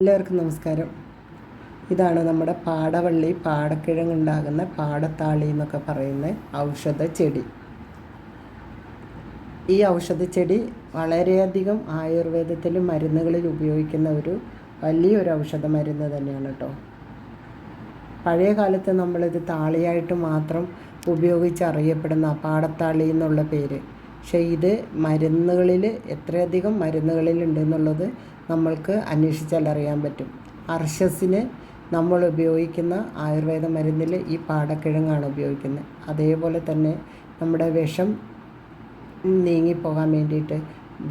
എല്ലാവർക്കും നമസ്കാരം. ഇതാണ് നമ്മുടെ പാടവള്ളി പാടക്കിഴങ്ങുണ്ടാകുന്ന പാടത്താളി എന്നൊക്കെ പറയുന്ന ഔഷധ ചെടി. ഈ ഔഷധ ചെടി വളരെയധികം ആയുർവേദത്തിൽ മരുന്നുകളിൽ ഉപയോഗിക്കുന്ന ഒരു വലിയൊരു ഔഷധ മരുന്ന് തന്നെയാണ് കേട്ടോ പഴയ കാലത്ത് നമ്മളിത് താളിയായിട്ട് മാത്രം ഉപയോഗിച്ച് അറിയപ്പെടുന്ന പാടത്താളി എന്നുള്ള പേര്. പക്ഷേ ഇത് മരുന്നുകളിൽ എത്രയധികം മരുന്നുകളിൽ ഉണ്ടെന്നുള്ളത് നമ്മൾക്ക് അന്വേഷിച്ചാൽ അറിയാൻ പറ്റും. അർഷസിന് നമ്മൾ ഉപയോഗിക്കുന്ന ആയുർവേദ മരുന്നിൽ ഈ പാടക്കിഴങ്ങാണ് ഉപയോഗിക്കുന്നത്. അതേപോലെ തന്നെ നമ്മുടെ വിഷം നീങ്ങിപ്പോകാൻ വേണ്ടിയിട്ട്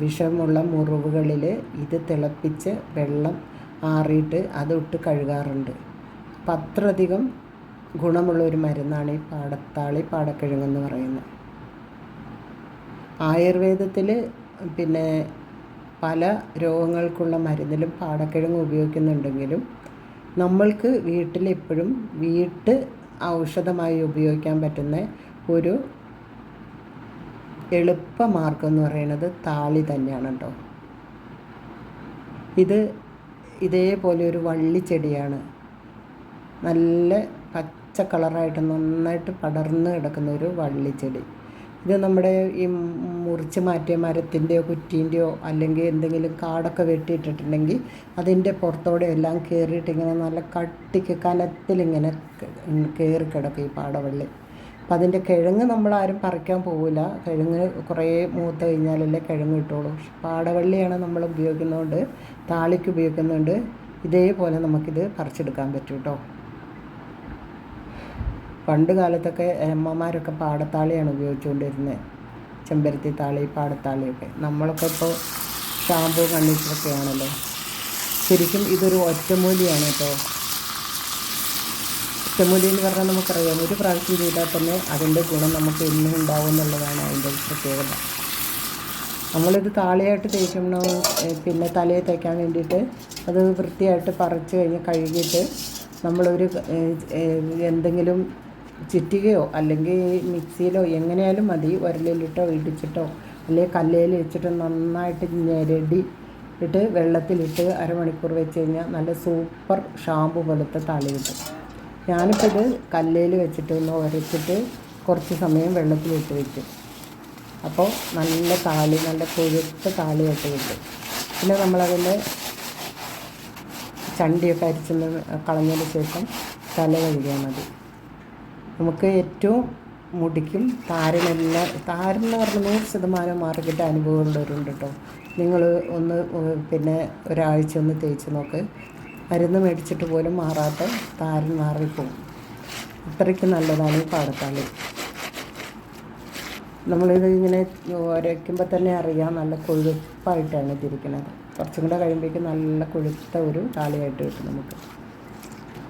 വിഷമുള്ള മുറിവുകളിൽ ഇത് തിളപ്പിച്ച് വെള്ളം ആറിയിട്ട് അതിട്ട് കഴുകാറുണ്ട്. അപ്പം അത്രയധികം ഗുണമുള്ള ഒരു മരുന്നാണ് ഈ പാടത്താളി പാടക്കിഴങ്ങെന്ന് പറയുന്നത്. ആയുർവേദത്തിൽ പിന്നെ പല രോഗങ്ങൾക്കുള്ള മരുന്നിലും പാടക്കിഴങ്ങ് ഉപയോഗിക്കുന്നുണ്ടെങ്കിലും നമ്മൾക്ക് വീട്ടിലെപ്പോഴും വീട്ട് ഔഷധമായി ഉപയോഗിക്കാൻ പറ്റുന്ന ഒരു എളുപ്പ മാർഗം എന്ന് പറയുന്നത് താളി തന്നെയാണ് കേട്ടോ. ഇത് ഇതേപോലെ ഒരു വള്ളിച്ചെടിയാണ് നല്ല പച്ച കളറായിട്ട് നന്നായിട്ട് പടർന്ന് കിടക്കുന്ന ഒരു വള്ളിച്ചെടി ഇത് നമ്മുടെ ഈ മുറിച്ച് മാറ്റിയ മരത്തിന്റെയോ കുറ്റീന്റെയോ അല്ലെങ്കിൽ എന്തെങ്കിലും കാടൊക്കെ വെട്ടിയിട്ടിട്ടുണ്ടെങ്കിൽ അതിന്റെ പുറത്തോടെ എല്ലാം കയറിയിട്ട് ഇങ്ങനെ നല്ല കട്ടിക്ക് കനത്തിലിങ്ങനെ കയറി കിടക്കും ഈ പാടവള്ളി. അപ്പം അതിന്റെ കിഴങ്ങ് നമ്മളാരും പറിക്കാൻ പോവില്ല. കിഴങ്ങ് കുറേ മൂത്ത് കഴിഞ്ഞാലല്ലേ കിഴങ്ങ് കിട്ടുള്ളൂ. പാടവള്ളിയാണ് നമ്മൾ ഉപയോഗിക്കുന്നതുകൊണ്ട് താളിക്ക് ഉപയോഗിക്കുന്നുണ്ട് ഇതേപോലെ നമുക്കിത് പറിച്ചെടുക്കാൻ പറ്റും കേട്ടോ. പണ്ട് കാലത്തൊക്കെ അമ്മമാരൊക്കെ പാടത്താളിയാണ് ഉപയോഗിച്ചുകൊണ്ടിരുന്നത്. ചെമ്പരത്തി താളി പാടത്താളിയൊക്കെ നമ്മളൊക്കെ ഇപ്പോൾ ഷാമ്പു കണ്ണീച്ചറൊക്കെയാണല്ലോ ശരിക്കും ഇതൊരു ഒറ്റമൂലിയാണ് കേട്ടോ. ഒറ്റമൂലി എന്ന് പറഞ്ഞാൽ നമുക്കറിയാം ഒരു പ്രാവശ്യം ചെയ്താൽ തന്നെ അതിന്റെ ഗുണം നമുക്ക് എന്നും ഉണ്ടാവും എന്നുള്ളതാണ് അതിന്റെ പ്രത്യേകത. നമ്മളിത് താളിയായിട്ട് തേക്കണം പിന്നെ തലയിൽ തേക്കാൻ വേണ്ടിയിട്ട് അത് വൃത്തിയായിട്ട് പറിച്ച് കഴിഞ്ഞ് കഴുകിയിട്ട് നമ്മളൊരു എന്തെങ്കിലും ചിറ്റികയോ അല്ലെങ്കിൽ മിക്സിയിലോ എങ്ങനെയായാലും മതി. ഉരലിലിട്ടോ ഇടിച്ചിട്ടോ അല്ലെങ്കിൽ കല്ലേൽ വെച്ചിട്ട് നന്നായിട്ട് ഞെരടി ഇട്ട് വെള്ളത്തിലിട്ട് അരമണിക്കൂർ വെച്ച് കഴിഞ്ഞാൽ നല്ല സൂപ്പർ ഷാമ്പു പോലത്തെ തളി കിട്ടും. ഞാനിപ്പോൾ ഇത് കല്ലേൽ വെച്ചിട്ട് ഒന്ന് ഉരച്ചിട്ട് കുറച്ച് സമയം വെള്ളത്തിലിട്ട് വെക്കും. അപ്പോൾ നല്ല താളി നല്ല കൊഴുത്ത താളിയായിട്ട് കിട്ടും. പിന്നെ നമ്മളതിന്റെ ചണ്ടിയൊക്കെ അരിച്ചെന്ന് കളഞ്ഞതിന് ശേഷം തല കഴുകിയാൽ മതി. നമുക്ക് ഏറ്റവും മുടിക്കും താരനെല്ലാം താരെന്ന് പറഞ്ഞാൽ നൂറ് ശതമാനം മാർക്കറ്റ് അനുഭവമുള്ളവരുണ്ട് കേട്ടോ. നിങ്ങൾ ഒന്ന് പിന്നെ ഒരാഴ്ച ഒന്ന് തേച്ച് നോക്ക്. മരുന്ന് മേടിച്ചിട്ട് പോലും മാറാത്ത താരൻ മാറിപ്പോവും. അത്രയ്ക്ക് നല്ലതാണ് ഈ പാടത്താളി. നമ്മളിത് ഇങ്ങനെ ഉരയ്ക്കുമ്പോൾ തന്നെ അറിയാം നല്ല കൊഴുപ്പായിട്ടാണ് ഇതിരിക്കുന്നത് കുറച്ചും കൂടെ കഴിയുമ്പോഴേക്കും നല്ല കൊഴുത്ത ഒരു താളിയായിട്ട് കിട്ടും നമുക്ക്.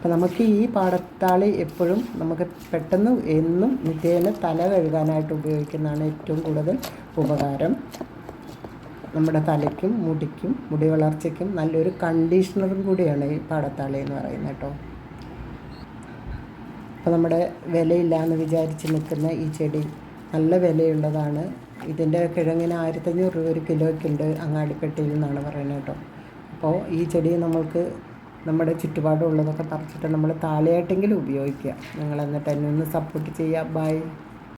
അപ്പം നമുക്ക് ഈ പാടത്താളി എപ്പോഴും നമുക്ക് പെട്ടെന്ന് എന്നും നിത്യേന തല കഴുകാനായിട്ട് ഉപയോഗിക്കുന്നതാണ് ഏറ്റവും കൂടുതൽ ഉപകാരം. നമ്മുടെ തലയ്ക്കും മുടിക്കും മുടി വളർച്ചയ്ക്കും നല്ലൊരു കണ്ടീഷണറും കൂടിയാണ് ഈ പാടത്താളി എന്ന് പറയുന്നത് കേട്ടോ. അപ്പോൾ നമ്മുടെ വിലയില്ല എന്ന് വിചാരിച്ച് നിൽക്കുന്ന ഈ ചെടി നല്ല വിലയുള്ളതാണ്. ഇതിന്റെ കിഴങ്ങിന് ആയിരത്തഞ്ഞൂറ് രൂപ ഒരു കിലോയ്ക്കുണ്ട് അങ്ങാടിപ്പെട്ടിയിൽ നിന്നാണ് പറയുന്നത് കേട്ടോ. അപ്പോൾ ഈ ചെടി നമ്മൾക്ക് നമ്മുടെ ചുറ്റുപാടുള്ളതൊക്കെ പറിച്ചിട്ട് നമ്മൾ താലയായിട്ടെങ്കിലും ഉപയോഗിക്കുക. നിങ്ങൾ എന്നിട്ട് എന്നെ ഒന്ന് സപ്പോർട്ട് ചെയ്യുക. ബൈ